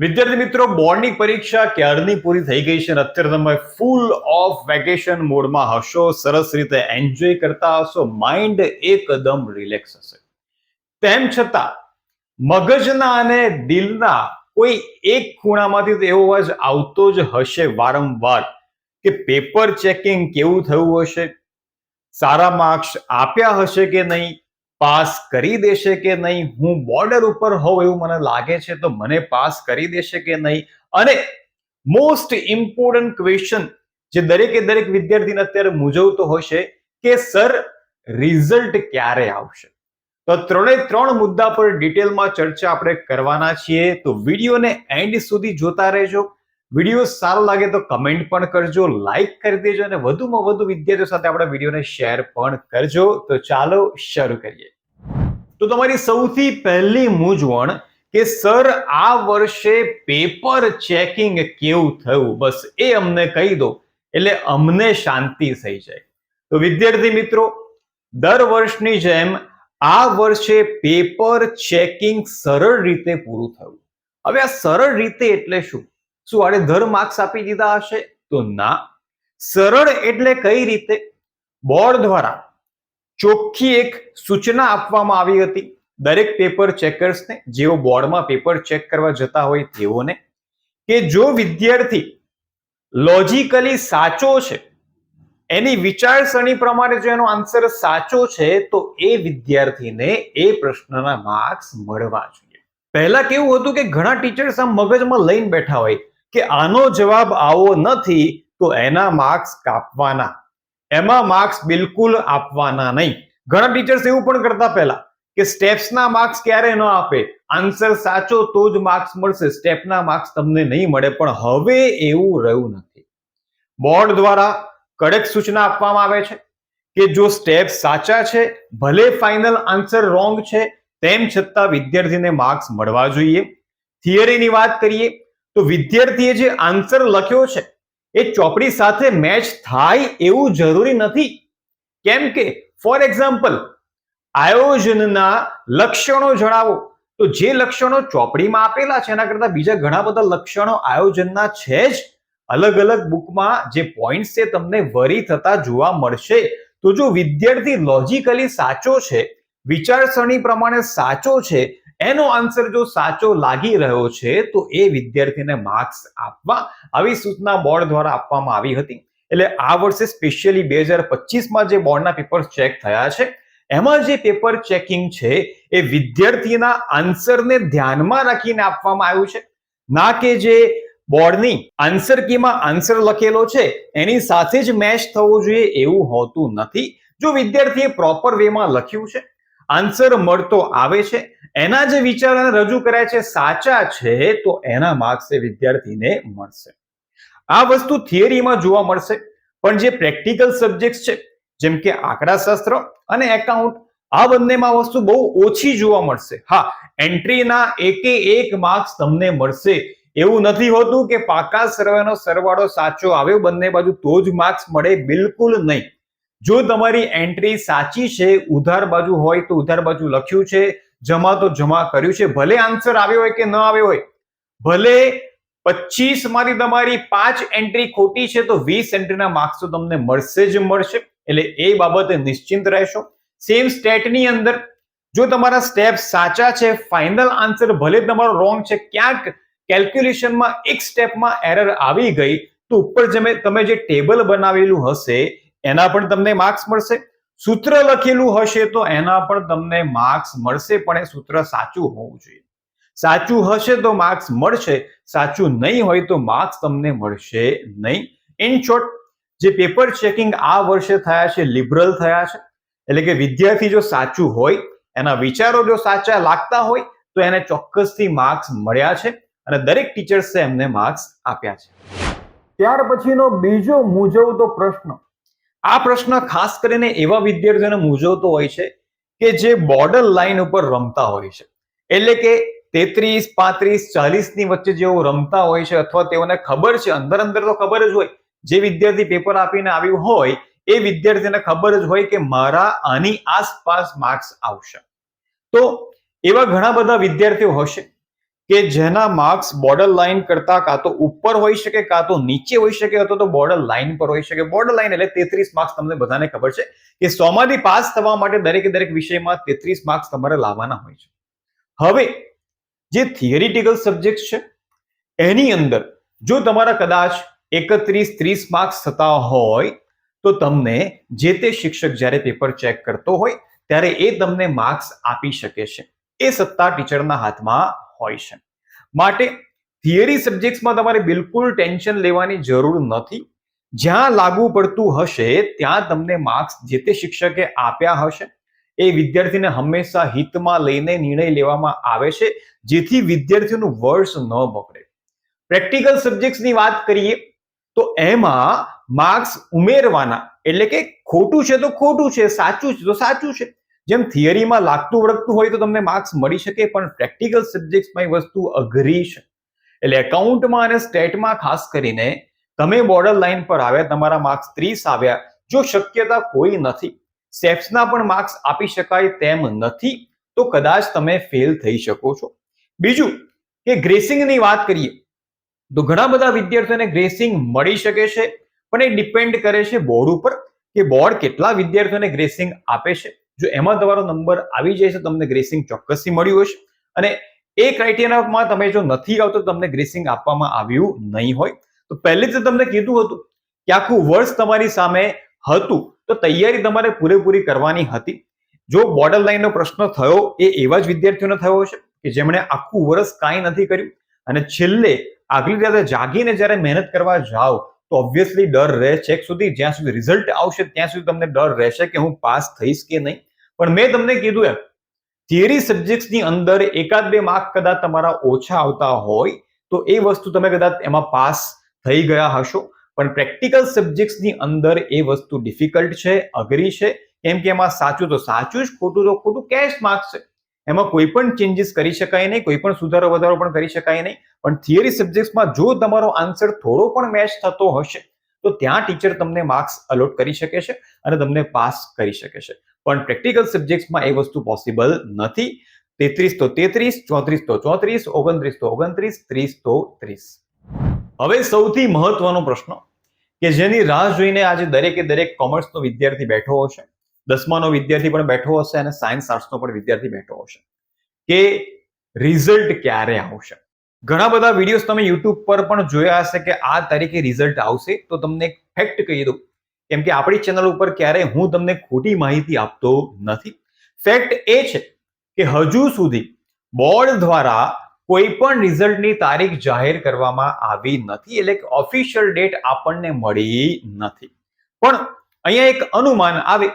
વિદ્યાર્થી મિત્રો, બોર્ડની પરીક્ષા ક્યારની પૂરી થઈ ગઈ છે? અને અત્યારે તમે ફૂલ ઓફ વેકેશન મોડમાં હશો, સરસ રીતે એન્જોય કરતા હશો માઇન્ડ એકદમ રિલેક્સ હશે. તેમ છતાં, મગજના અને દિલના કોઈ એક ખૂણામાંથી તો એવો અવાજ આવતો જ હશે વારંવાર કે પેપર ચેકિંગ કેવું થયું હશે? સારા માર્ક્સ આપ્યા હશે કે નહીં? પાસ કરી દેશે કે નહીં? હું બોર્ડર ઉપર હોઉં એવું મને લાગે છે, તો મને પાસ કરી દેશે કે નહીં? અને મોસ્ટ ઇમ્પોર્ટન્ટ ક્વેશ્ચન જે દરેકે દરેક વિદ્યાર્થીને અત્યારે મૂંઝવતો હશે કે સર રિઝલ્ટ ક્યારે આવશે? તો ત્રણે ત્રણ મુદ્દા પર ડિટેલમાં ચર્ચા આપણે કરવાના છીએ. તો વિડીયોને એન્ડ સુધી જોતા રહેજો. વીડિયો સારો લાગે તો કમેન્ટ પણ કરજો લાઈક કરી દેજો અને વધુમાં વધુ વિદ્યાર્થીઓ સાથે આપણા વિડીયોને શેર પણ કરજો. તો ચાલો શરૂ કરીએ. તો તમારી સૌથી પહેલી મૂંઝવણ કે, સર, આ વર્ષે પેપર ચેકિંગ કેવું થયું? બસ એ અમને કહી દો. એટલે અમને શાંતિ થઈ જાય. તો વિદ્યાર્થી મિત્રો, દર વર્ષની જેમ આ વર્ષે પેપર ચેકિંગ સરળ રીતે પૂરું થયું. હવે આ સરળ રીતે એટલે શું? શું આડે ધર માર્ક્સ આપી દીધા હશે? તો ના. સરળ એટલે કઈ રીતે? બોર્ડ દ્વારા ચોખ્ખી એક સૂચના આપવામાં આવી હતી. દરેક પેપર ચેકર્સને, જેઓ બોર્ડમાં પેપર ચેક કરવા જતા હોય તેઓને, કે જો વિદ્યાર્થી લોજિકલી સાચો છે, એની વિચારસરણી પ્રમાણે જો એનો આન્સર સાચો છે, તો એ વિદ્યાર્થીને એ પ્રશ્નના માર્ક્સ મળવા જોઈએ. પહેલા કેવું હતું કે ઘણા ટીચર્સ આમ મગજમાં લઈને બેઠા હોય. કે આનો જવાબ આવો નથી, તો એના માર્ક્સ કાપવાના. એમાં માર્ક્સ બિલકુલ આપવાના નહીં. ઘણા ટીચર્સ એવું પણ કરતા પહેલા કે સ્ટેપ્સના માર્ક્સ ક્યારે ન આપે? આન્સર સાચો તો જ માર્ક્સ મળશે. સ્ટેપના માર્ક્સ તમને નહીં મળે, પણ હવે એવું રહ્યું નથી. બોર્ડ દ્વારા કડક સૂચના આપવામાં આવે છે કે જો સ્ટેપ સાચા છે, ભલે ફાઇનલ આન્સર રોંગ છે, તેમ છતાં વિદ્યાર્થીને માર્ક્સ મળવા જોઈએ. થિયરીની વાત કરીએ તો વિદ્યાર્થીએ જે આન્સર લખ્યો છે, એ ચોપડી સાથે મેચ થાય એવું જરૂરી નથી. કેમ કે ફોર એક્ઝામ્પલ આયોજનના લક્ષણો જણાવો. તો જે લક્ષણો ચોપડીમાં આપેલા છે, એના કરતા બીજા ઘણા બધા લક્ષણો આયોજનના છે જ. અલગ અલગ બુકમાં જે પોઈન્ટ છે, તમને વરી થતા જોવા મળશે. તો જો વિદ્યાર્થી લોજિકલી સાચો છે, વિચારસરણી પ્રમાણે સાચો છે એનો આન્સર જો સાચો લાગી રહ્યો છે, તો એ વિદ્યાર્થીને માર્ક્સ આપવા આવી સૂચના બોર્ડ દ્વારા આપવામાં આવી હતી. એટલે આ વર્ષે સ્પેશિયલી બે હજાર પચીસમાં જે બોર્ડના પેપર ચેક થયા છે, એમાં જે પેપર ચેકિંગ છે, એ વિદ્યાર્થીના આન્સરને ધ્યાનમાં રાખીને આપવામાં આવ્યું છે. ના કે જે બોર્ડની આન્સર કીમાં આન્સર લખેલો છે, એની સાથે જ મેચ થવો જોઈએ એવું હોતું નથી. જો વિદ્યાર્થીએ પ્રોપર વેમાં લખ્યું છે આન્સર મળતો આવે છે. એના જે વિચારોને રજૂ કર્યા છે, સાચા છે, તો એના માર્ક્સ એ વિદ્યાર્થીને મળશે. આ વસ્તુ થિયરીમાં જોવા મળશે. પણ જે પ્રેક્ટિકલ સબ્જેક્ટ છે, જેમ કે આંકડાશાસ્ત્ર અને એકાઉન્ટ, આ બંનેમાં વસ્તુ બહુ ઓછી જોવા મળશે. હા, એન્ટ્રીના એકે એક માર્ક્સ તમને મળશે. એવું નથી હોતું કે પાકા સર્વેનો સરવાળો સાચો આવ્યો, બંને બાજુ તો જ માર્ક્સ મળે, બિલકુલ નહીં. જો તમારી એન્ટ્રી સાચી છે, ઉધાર બાજુ હોય તો ઉધાર બાજુ લખ્યું છે, જમા તો જમા કર્યું છે. ભલે આન્સર આવ્યો હોય કે ન આવ્યો હોય, ભલે પચીસમાંથી તમારી પાંચ એન્ટ્રી ખોટી છે, તો વીસ એન્ટ્રીના માર્ક્સ તો તમને મળશે જ મળશે. એટલે એ બાબતે નિશ્ચિંત રહેશો. સેમ સ્ટેટની અંદર, જો તમારા સ્ટેપ સાચા છે ફાઇનલ આન્સર ભલે તમારો રોંગ છે, ક્યાંક કેલ્ક્યુલેશનમાં એક સ્ટેપમાં એરર આવી ગઈ, તો ઉપર તમે જે ટેબલ બનાવેલું હશે એના પણ તમને માર્ક્સ મળશે. સૂત્ર લખેલું હશે તો એના પણ તમને માર્ક્સ મળશે, પણ એ સૂત્ર સાચું હોવું જોઈએ. સાચું હશે તો માર્ક્સ મળશે, સાચું નહીં હોય તો માર્ક્સ તમને મળશે નહીં. ઇન શોર્ટ જે પેપર ચેકિંગ આ વર્ષે થયા છે લિબરલ થયા છે, એટલે કે વિદ્યાર્થી જો સાચું હોય, એના વિચારો જો સાચા લાગતા હોય, તો એને ચોક્કસથી માર્ક્સ મળ્યા છે અને દરેક ટીચર્સે એમને માર્ક્સ આપ્યા છે. ત્યાર પછીનો બીજો મૂંઝવતો પ્રશ્ન. આ પ્રશ્ન ખાસ કરીને એવા વિદ્યાર્થીઓને મૂંઝવતો હોય છે કે જે બોર્ડર લાઈન ઉપર રમતા હોય છે. એટલે કે તેત્રીસ, પાંત્રીસ ચાલીસની વચ્ચે જેઓ રમતા હોય છે અથવા તેઓને ખબર છે, અંદર અંદર તો ખબર જ હોય, જે વિદ્યાર્થી પેપર આપીને આવ્યું હોય, એ વિદ્યાર્થીને ખબર જ હોય કે મારા આની આસપાસ માર્ક્સ આવશે. તો એવા ઘણા બધા વિદ્યાર્થીઓ હશે કે જેના માર્ક્સ બોર્ડર લાઈન કરતા કાં તો ઉપર હોઈ શકે, કાં તો નીચે હોઈ શકે, અથવા તો બોર્ડર લાઈન પર હોઈ શકે. બોર્ડર લાઈન એટલે તેત્રીસ માર્ક્સ તમને બધાને ખબર છે કે સોમાંથી પાસ થવા માટે દરેકે દરેક વિષયમાં તેત્રીસ માર્ક્સ તમારે લાવવાના હોય છે. હવે, જે થિયરિટિકલ સબ્જેક્ટ છે, એની અંદર જો તમારા કદાચ એકત્રીસ ત્રીસ માર્ક્સ થતા હોય, તો તમને જે તે શિક્ષક જ્યારે પેપર ચેક કરતો હોય, ત્યારે એ તમને માર્ક્સ આપી શકે છે. એ સત્તા ટીચરના હાથમાં હોય છે. માટે થિયરી સબ્જેક્ટ્સમાં તમારે બિલકુલ ટેન્શન લેવાની જરૂર નથી. જ્યાં લાગુ પડતું હશે, ત્યાં તમને માર્ક્સ જે તે શિક્ષકે આપ્યા હશે. એ વિદ્યાર્થીને હંમેશા હિતમાં લઈને નિર્ણય લેવામાં આવે છે, જેથી વિદ્યાર્થીઓનું વર્ષ ન બગડે. પ્રેક્ટિકલ સબ્જેક્ટ્સની વાત કરીએ, તો એમાં માર્ક્સ ઉમેરવાના, એટલે કે ખોટું છે તો ખોટું છે, સાચું છે તો સાચું છે. જેમ થિયરીમાં લાગતું વળગતું હોય તો તમને માર્ક્સ મળી શકે, પણ પ્રેક્ટિકલ સબ્જેક્ટ્સમાં એ વસ્તુ અઘરી છે. એટલે એકાઉન્ટમાં અને સ્ટેટમાં ખાસ કરીને તમે બોર્ડર લાઇન પર આવ્યા, તમારા માર્ક્સ ત્રીસ આવ્યા, જો શક્યતા કોઈ નથી, સેફ્સના પણ માર્ક્સ આપી શકાય તેમ નથી, તો કદાચ તમે ફેલ થઈ શકો છો. બીજું કે ગ્રેસિંગની વાત કરીએ, તો ઘણા બધા વિદ્યાર્થીઓને ગ્રેસિંગ મળી શકે છે, પણ એ ડિપેન્ડ કરે છે બોર્ડ ઉપર કે બોર્ડ કેટલા વિદ્યાર્થીઓને ગ્રેસિંગ આપે છે. જો એમાં તમારો નંબર આવી જાય છે, તમને ગ્રેસિંગ ચોક્કસથી મળ્યું હશે. અને એ ક્રાઇટેરિયામાં તમે જો નથી આવતો તમને ગ્રેસિંગ આપવામાં આવ્યું નહીં હોય. તો પહેલેથી તમને કીધું હતું કે આખું વર્ષ તમારી સામે હતું, તો તૈયારી તમારે પૂરેપૂરી કરવાની હતી. જો બોર્ડર લાઈનનો પ્રશ્ન થયો, એ એવા જ વિદ્યાર્થીઓને થયો હશે કે જેમણે આખું વર્ષ કાંઈ નથી કર્યું. અને છેલ્લે આગલી રાતે જાગીને જ્યારે મહેનત કરવા જાઓ તો ઓબ્વિયસલી ડર રહે છેક સુધી, જ્યાં સુધી રિઝલ્ટ આવશે ત્યાં સુધી તમને ડર રહેશે કે હું પાસ થઈશ કે નહીં. પણ મેં તમને કીધું એમ થિયરી સબ્જેક્ટ્સની અંદર એકાદ બે માર્ક કદાચ તમારા ઓછા આવતા હોય, તો એ વસ્તુ તમે કદાચ એમાં પાસ થઈ ગયા હશો. પણ પ્રેક્ટિકલ સબ્જેક્ટ્સની અંદર એ વસ્તુ ડિફિકલ્ટ છે, અઘરી છે. કેમ કે એમાં સાચું તો સાચું જ, ખોટું તો ખોટું કેશ માર્ક્સ છે. એમાં કોઈ પણ ચેન્જીસ કરી શકાય નહીં, કોઈ પણ સુધારો વધારો પણ કરી શકાય નહીં. પણ થિયરી સબ્જેક્ટ્સમાં જો તમારો આન્સર થોડો પણ મેચ થતો હશે, તો ત્યાં ટીચર તમને માર્ક્સ અલોટ કરી શકે છે અને તમને પાસ કરી શકે છે. પણ પ્રેક્ટિકલ સબ્જેક્ટ્સમાં એ વસ્તુ પોસિબલ નથી. તેત્રીસ તો તેત્રીસ, ચોત્રીસ તો ચોત્રીસ, ઓગણત્રીસ તો ઓગણત્રીસ, ત્રીસ તો ત્રીસ. હવે સૌથી મહત્વનો પ્રશ્ન કે જેની રાહ જોઈને આજે દરેકે દરેક કોમર્સનો વિદ્યાર્થી બેઠો હશે. દસમાનો વિદ્યાર્થી પણ બેઠો હશે અને સાયન્સ આર્ટ્સનો પણ વિદ્યાર્થી બેઠો હશે. કે રિઝલ્ટ ક્યારે આવશે? ઘણા બધા વિડીયોઝ તમે યુટ્યુબ પર પણ જોયા હશે કે આ તારીખે રિઝલ્ટ આવશે, તો તમને એક ફેક્ટ કહી દઉં. કેમ કે આપણી ચેનલ ઉપર ક્યારેય હું તમને ખોટી માહિતી આપતો નથી. ફેક્ટ એ છે કે હજુ સુધી બોર્ડ દ્વારા કોઈ પણ રિઝલ્ટની તારીખ જાહેર કરવામાં આવી નથી, એટલે કે ઓફિશિયલ ડેટ આપણને મળી નથી. પણ અહીંયા એક અનુમાન આવે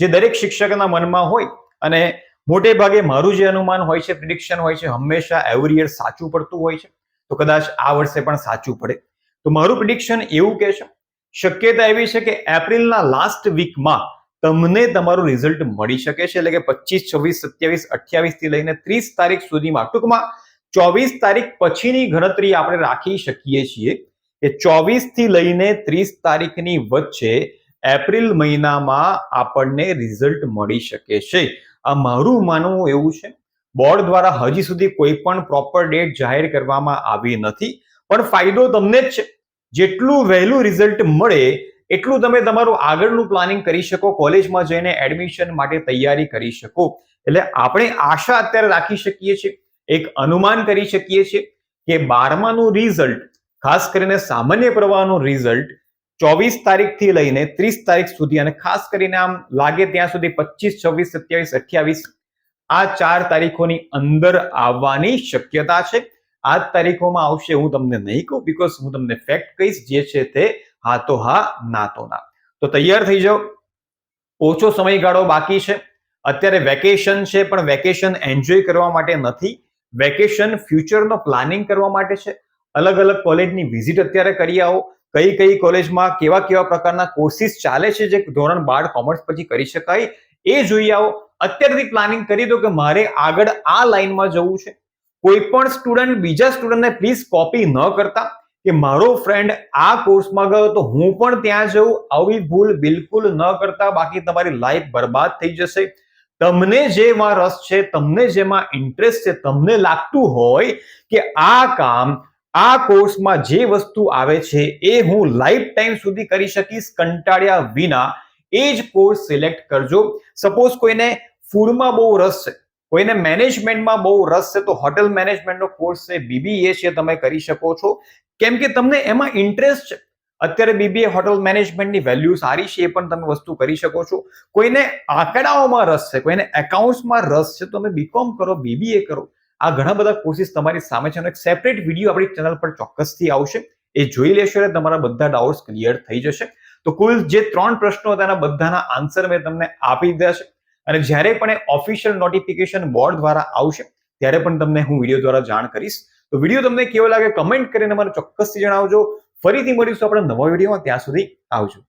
જે દરેક શિક્ષકના મનમાં હોય અને મોટે ભાગે મારું જે અનુમાન હોય છે પ્રિડિક્શન હોય છે, હંમેશા એવરી યર સાચું પડતું હોય છે. તો કદાચ આ વર્ષે પણ સાચું પડે. તો મારું પ્રિડિક્શન એવું કહે છે, શક્યતા એવી છે કે એપ્રિલના લાસ્ટ વીકમાં તમને તમારું રિઝલ્ટ મળી શકે છે, એટલે કે પચીસ છવ્વીસ, સત્યાવીસ, અઠ્યાવીસથી લઈને ત્રીસ તારીખ સુધીમાં. ટૂંકમાં ચોવીસ તારીખ પછીની ગણતરી આપણે રાખી શકીએ છીએ કે ચોવીસથી લઈને ત્રીસ તારીખની વચ્ચે એપ્રિલ મહિનામાં આપણને રિઝલ્ટ મળી શકે છે. આ મારું માનવું એવું છે, બોર્ડ દ્વારા હજી સુધી કોઈ પણ પ્રોપર ડેટ જાહેર કરવામાં આવી નથી, પણ ફાયદો તમને જ છે. જેટલું વહેલું રિઝલ્ટ મળે, એટલું તમે તમારું આગળનું પ્લાનિંગ કરી શકો, કોલેજમાં જઈને એડમિશન માટે તૈયારી કરી શકો. એટલે આપણે આશા અત્યારે રાખી શકીએ છીએ, એક અનુમાન કરી શકીએ છીએ કે બારમાનું રિઝલ્ટ, ખાસ કરીને સામાન્ય પ્રવાહનું રિઝલ્ટ ચોવીસ તારીખથી લઈને ત્રીસ તારીખ સુધી અને ખાસ કરીને આમ લાગે ત્યાં સુધી પચીસ, છવ્વીસ, સત્યાવીસ, અઠ્યાવીસ આ ચાર તારીખોની અંદર આવવાની શક્યતા છે. આ તારીખોમાં આવશે હું તમને નહીં કહું બીકોઝ હું તમને ફેક્ટ કહીશ જે છે તે હા તો હા ના તો ના. તો તૈયાર થઈ જાઓ. ઓછો સમયગાળો બાકી છે. અત્યારે વેકેશન છે પણ વેકેશન એન્જોય કરવા માટે નથી. વેકેશન ફ્યુચરનો પ્લાનિંગ કરવા માટે છે. અલગ અલગ કોલેજની વિઝિટ અત્યારે કરી આવો. કઈ કઈ કોલેજમાં કેવા કેવા પ્રકારના કોર્સિસ ચાલે છે જે ધોરણ બાર કોમર્સ પછી કરી શકાય, એ જોઈ આવો. અત્યારથી પ્લાનિંગ કરી દો કે મારે આગળ આ લાઈનમાં જવું છે. કોઈ પણ સ્ટુડન્ટ બીજા સ્ટુડન્ટને પ્લીઝ કોપી ન કરતા કે મારો ફ્રેન્ડ આ કોર્સમાં ગયો તો હું પણ ત્યાં જઉં, આવી ભૂલ બિલકુલ ન કરતા, બાકી તમારી લાઈફ બરબાદ થઈ જશે. તમને જેમાં રસ છે, તમને જેમાં ઇન્ટરેસ્ટ છે, તમને લાગતું હોય કે આ કામ આ કોર્સમાં જે વસ્તુ આવે છે એ હું લાઈફ ટાઈમ સુધી કરી શકીશ કંટાળ્યા વિના. એ જ કોર્સ સિલેક્ટ કરજો. સપોઝ કોઈને ફૂડમાં બહુ રસ છે, કોઈને મેનેજમેન્ટમાં બહુ રસ છે, તો હોટેલ મેનેજમેન્ટનો કોર્સ છે, બીબીએ છે, તમે કરી શકો છો. કેમ કે તમને એમાં ઇન્ટરેસ્ટ છે. અત્યારે બીબીએ હોટેલ મેનેજમેન્ટની વેલ્યુ સારી છે, એ પણ તમે વસ્તુ કરી શકો છો. કોઈને આંકડાઓમાં રસ છે, કોઈને એકાઉન્ટ્સમાં રસ છે તમે બીકોમ કરો બીબીએ કરો. આ ઘણા બધા કોર્સિસ તમારી સામે છે અને સેપરેટ વીડિયો આપણી ચેનલ પર ચોક્કસથી આવશે. એ જોઈ લેશો એટલે તમારા બધા ડાઉટ્સ ક્લિયર થઈ જશે. તો કુલ જે ત્રણ પ્રશ્નો હતા એના બધાના આન્સર મેં તમને આપી દીધા છે. અને જ્યારે પણ એ ઓફિશિયલ નોટિફિકેશન બોર્ડ દ્વારા આવશે, ત્યારે પણ તમને હું વીડિયો દ્વારા જાણ કરીશ. તો વીડિયો તમને કેવો લાગે કમેન્ટ કરીને મને ચોક્કસથી જણાવજો. ફરીથી મળીશું આપણે નવા વિડીયોમાં ત્યાં સુધી આવજો.